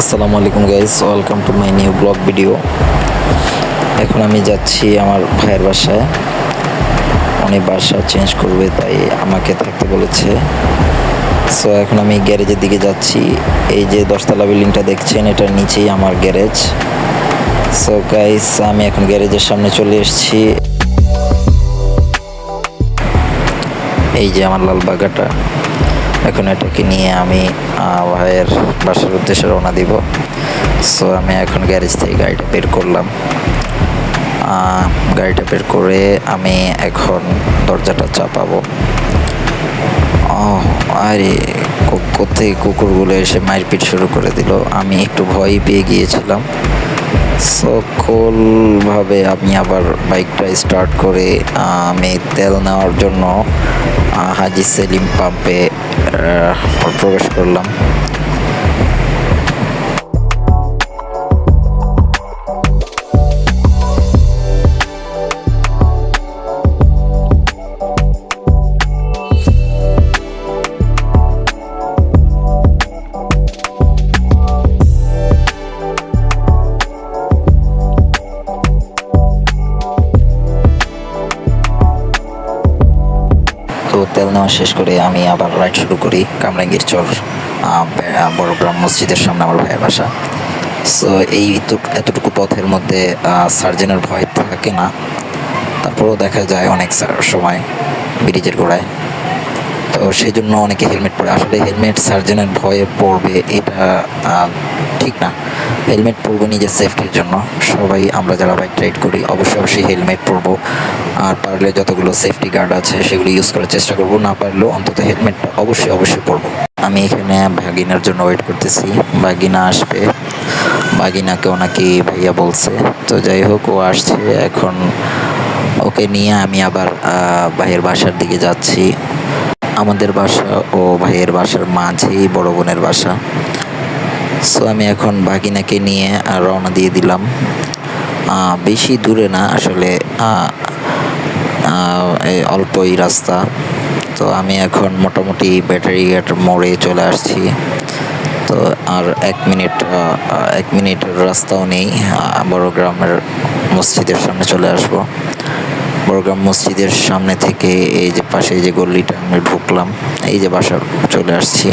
আসসালামু আলাইকুম guys welcome to my new vlog video এখন আমি যাচ্ছি আমার ভাইয়ের বাসায়। উনি বাসা চেঞ্জ করবে, তাই আমাকে থাকতে বলেছে। সো এখন আমি গ্যারেজের দিকে যাচ্ছি। এই যে দশতলা বিল্ডিংটা দেখছেন, এটার নিচেই আমার গ্যারেজ সো গাইস আমি এখন গ্যারেজের সামনে চলে এসেছি। এই যে আমার লাল বাগাটা। এখন এটাকে নিয়ে আমি ভাইয়ের বাসার উদ্দেশ্যে রওনা দিব। সো আমি এখন গ্যারেজ থেকে গাড়িটা বের করলাম। গাড়িটা বের করে আমি এখন দরজাটা চাপাবো। আরে কোথায় কুকুরগুলো এসে মারপিট শুরু করে দিল। আমি একটু ভয় পেয়ে গিয়েছিলাম। সকলভাবে আমি আবার বাইকটা স্টার্ট করে আমি তেল নেওয়ার জন্য হাজি সেলিম পাম্পে প্রবেশ করলাম। তো তেল নেওয়া শেষ করে আমি আবার রাইড শুরু করি কামরাঙ্গীর চর বড় ব্রাহ্ম মসজিদের সামনে আমার ভাইয়ের বাসা। সো এই এতটুকু পথের মধ্যে সার্জেনের ভয় থাকে না। তারপরেও দেখা যায় অনেক সময় ব্রিজের গোড়ায়। তো সেই জন্য অনেকে হেলমেট পরে। আসলে হেলমেট সার্জেনের ভয়ে পড়বে এটা ঠিক না। হেলমেট পরবো নিজের সেফটির জন্য। সবাই, আমরা যারা বাইক রাইড করি, অবশ্যই অবশ্যই হেলমেট পরবো। আর পারলে যতগুলো সেফটি গার্ড আছে, সেগুলো ইউজ করার চেষ্টা করব। না পারলেও অন্তত হেলমেটটা অবশ্যই অবশ্যই পরবো। আমি এখানে ভাগিনার জন্য ওয়েট করতেছি। ভাগিনা আসবে। ভাগিনাকেও নাকি ভাইয়া বলছে। তো যাই হোক, ও আসছে এখন। ওকে নিয়ে আমি আবার ভাইয়ের বাসার দিকে যাচ্ছি। আমাদের বাসা ও ভাইয়ের বাসার মাঝেই বড় বোনের বাসা। সো আমি এখন বাগিনাকে নিয়ে রওনা দিয়ে দিলাম। বেশি দূরে না, আসলে এই অল্পই রাস্তা। তো আমি এখন মোটামুটি ব্যাটারি ঘাট মোড়ে চলে আসছি। তো আর এক মিনিট এক মিনিটের রাস্তাও নেই। বড় গ্রামের মসজিদের সামনে চলে আসব। বড়গ্রাম মসজিদের সামনে থেকে এই যে পাশে যে গল্লিটা আমি ঢুকলাম, এই যে বাসা চলে আসছি।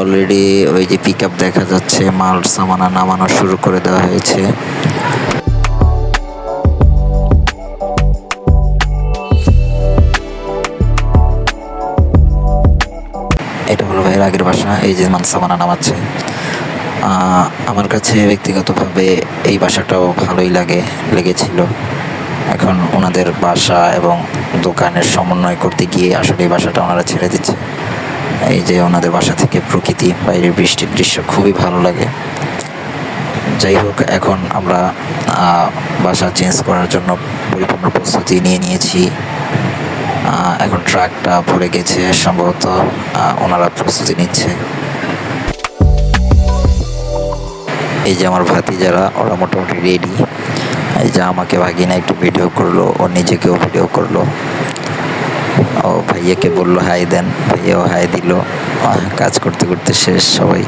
অলরেডি ওই যে পিক দেখা যাচ্ছে, মাল সামানা নামানো শুরু করে দেওয়া হয়েছে। এটা হলো ভাইয়ের আগের বাসা, এই যে মাল সামানা নামাচ্ছে। আমার কাছে ব্যক্তিগতভাবে এই বাসাটাও ভালোই লাগে, লেগেছিল। এখন ওনাদের বাসা এবং দোকানের সমন্বয় করতে গিয়ে আসলে এই বাসাটা ওনারা ছেড়ে দিচ্ছে। এই যে ওনাদের বাসা থেকে প্রকৃতি, বাইরের বৃষ্টির দৃশ্য খুবই ভালো লাগে। যাই হোক, এখন আমরা বাসা চেঞ্জ করার জন্য পরিপূর্ণ প্রস্তুতি নিয়ে নিয়েছি। এখন ট্রাকটা ভরে গেছে সম্ভবত ওনারা প্রস্তুতি নিচ্ছে। এই যে আমার ভাতি যারা ওরা মোটামুটি রেডি এই যে আমাকে ভাগিনা একটু ভিডিও করল, ও নিজেকেও ভিডিও করল। ও ভাইয়াকে বলল, হাই দেন। ভাইয়াও হাই দিল। কাজ করতে করতে শেষ সবাই।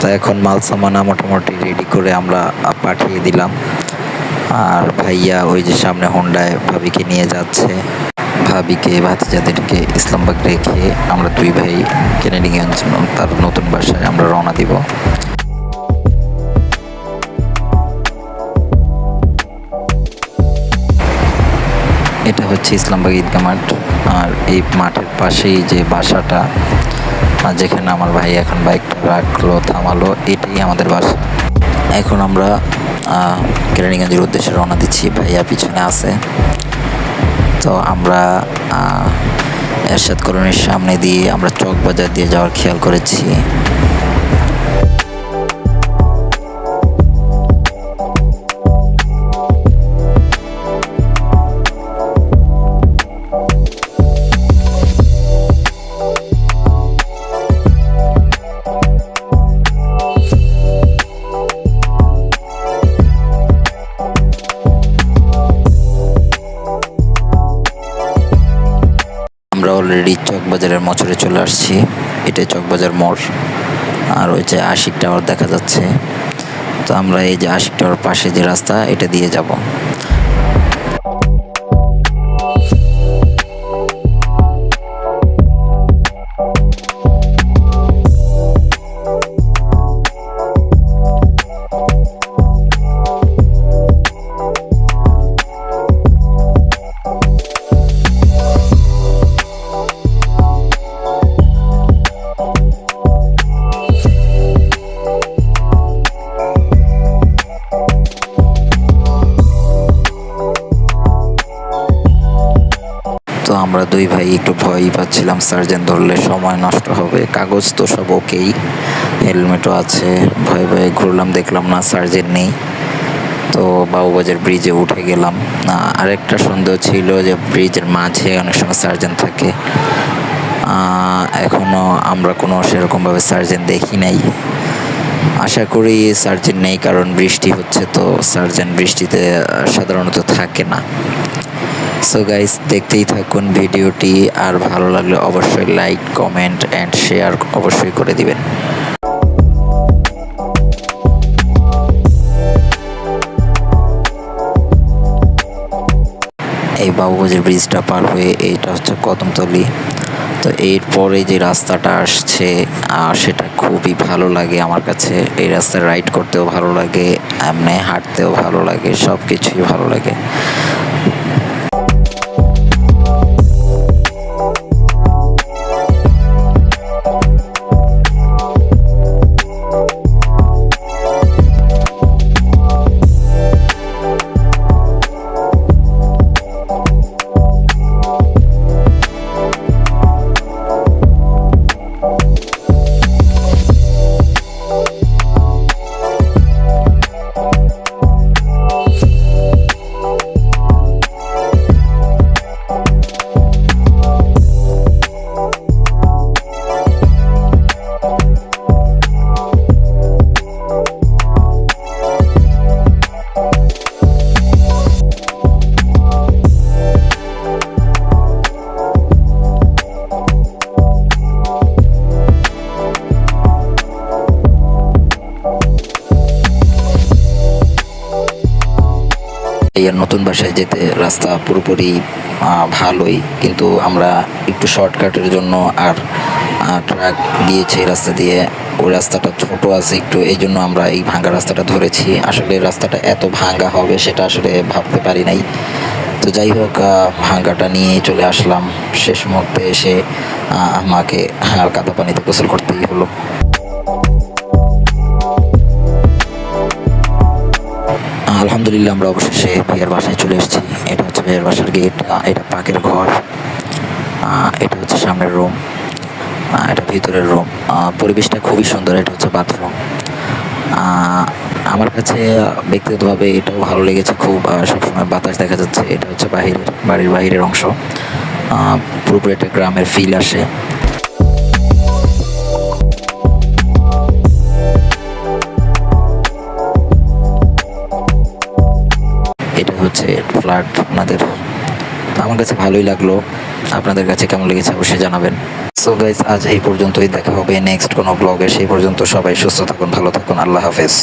তো এখন মাল সামানা মোটামুটি রেডি করে আমরা পাঠিয়ে দিলাম। আর ভাইয়া ওই যে সামনে হোন্ডায় ভাবিকে নিয়ে যাচ্ছে। ভাবিকে, ভাতিজাদেরকে ইসলামবাগ রেখে আমরা দুই ভাই কেনেডিগঞ্জ তার নতুন বাসায় আমরা রওনা দিব। এটা হচ্ছে ইসলামবাগ ঈদগা মাঠ। আর এই মাঠের পাশেই যে বাসাটা যেখানে আমার ভাই এখন বাইকটা রাখল, থামালো, এটাই আমাদের বাসা। এখন আমরা কেরানীগঞ্জের উদ্দেশ্যে রওনা দিচ্ছি। ভাইয়া পিছনে আছে। তো আমরা এরশাদ কলোনির সামনে দিয়ে আমরা চক বাজার দিয়ে যাওয়ার খেয়াল করেছি। এটাই চকবাজার মোড়, আর ওই যে আশিক টাওয়ার দেখা যাচ্ছে। তো আমরা এই যে আশিক টাওয়ার পাশে যে রাস্তা, এটা দিয়ে যাব। আমরা দুই ভাই একটু ভয়ই পাচ্ছিলাম সার্জেন ধরলে সময় নষ্ট হবে। কাগজ তো সব ওকেই, হেলমেটও আছে, ভয়ে ভয়ে ঘুরলাম, দেখলাম না সার্জেন নেই। তো বাবুবাজার ব্রিজে উঠে গেলাম। আরেকটা সন্দেহ ছিল যে ব্রিজের মাঝে অনেক সময় সার্জেন থাকে। এখনও আমরা কোনো সেরকমভাবে সার্জেন দেখি নাই। আশা করি সার্জেন নেই, কারণ বৃষ্টি হচ্ছে তো সার্জেন বৃষ্টিতে সাধারণত থাকে না। সো গাইস দেখতেই থাকুন ভিডিওটি, আর ভালো লাগলে অবশ্যই লাইক কমেন্ট অ্যান্ড শেয়ার অবশ্যই করে দিবেন। এই বাবুবাজার ব্রিজটা পার হয়ে এইটা হচ্ছে কদমতলি। তো এরপরে যে রাস্তাটা আসছে সেটা খুবই ভালো লাগে আমার কাছে। এই রাস্তায় রাইড করতেও ভালো লাগে, এমনি হাঁটতেও ভালো লাগে সব কিছুই ভালো লাগে। এই নতুন বাসায় যেতে রাস্তা পুরোপুরি ভালোই। কিন্তু আমরা একটু শর্টকাটের জন্য আর ট্রাক দিয়েছে রাস্তা দিয়ে। ওই রাস্তাটা ছোট আছে একটু, এই জন্য আমরা এই ভাঙ্গা রাস্তাটা ধরেছি। আসলে রাস্তাটা এত ভাঙ্গা হবে সেটা আসলে ভাবতে পারি নাই। তো যাই হোক ভাঙ্গাটা নিয়ে চলে আসলাম। শেষ মুহূর্তে এসে আমাকে কাদা পানিতে গোসল করতেই হলো। আলহামদুলিল্লাহ আমরা অবশেষে ভাইয়ের বাসায় চলে এসেছি। এটা হচ্ছে ভাইয়ের বাসার গেট এটা পাকের ঘর এটা হচ্ছে সামনের রুম এটা ভিতরের রুম পরিবেশটা খুবই সুন্দর, এটা হচ্ছে বাথরুম আমার কাছে ব্যক্তিগতভাবে এটাও ভালো লেগেছে খুব সবসময় বাতাস দেখা যাচ্ছে। এটা হচ্ছে বাহিরের, বাড়ির বাহিরের অংশ। পুরোপুরি একটা গ্রামের ফিল আসে। এটা হচ্ছে ফ্ল্যাট আপনাদের আমার কাছে ভালোই লাগল। আপনাদের কাছে কেমন লেগেছে অবশ্যই জানাবেন। সো গাইজ আজ এই পর্যন্তই। দেখা হবে নেক্সট কোনো ব্লগে সেই পর্যন্ত সবাই সুস্থ থাকুন, ভালো থাকুন। আল্লাহ হাফেজ।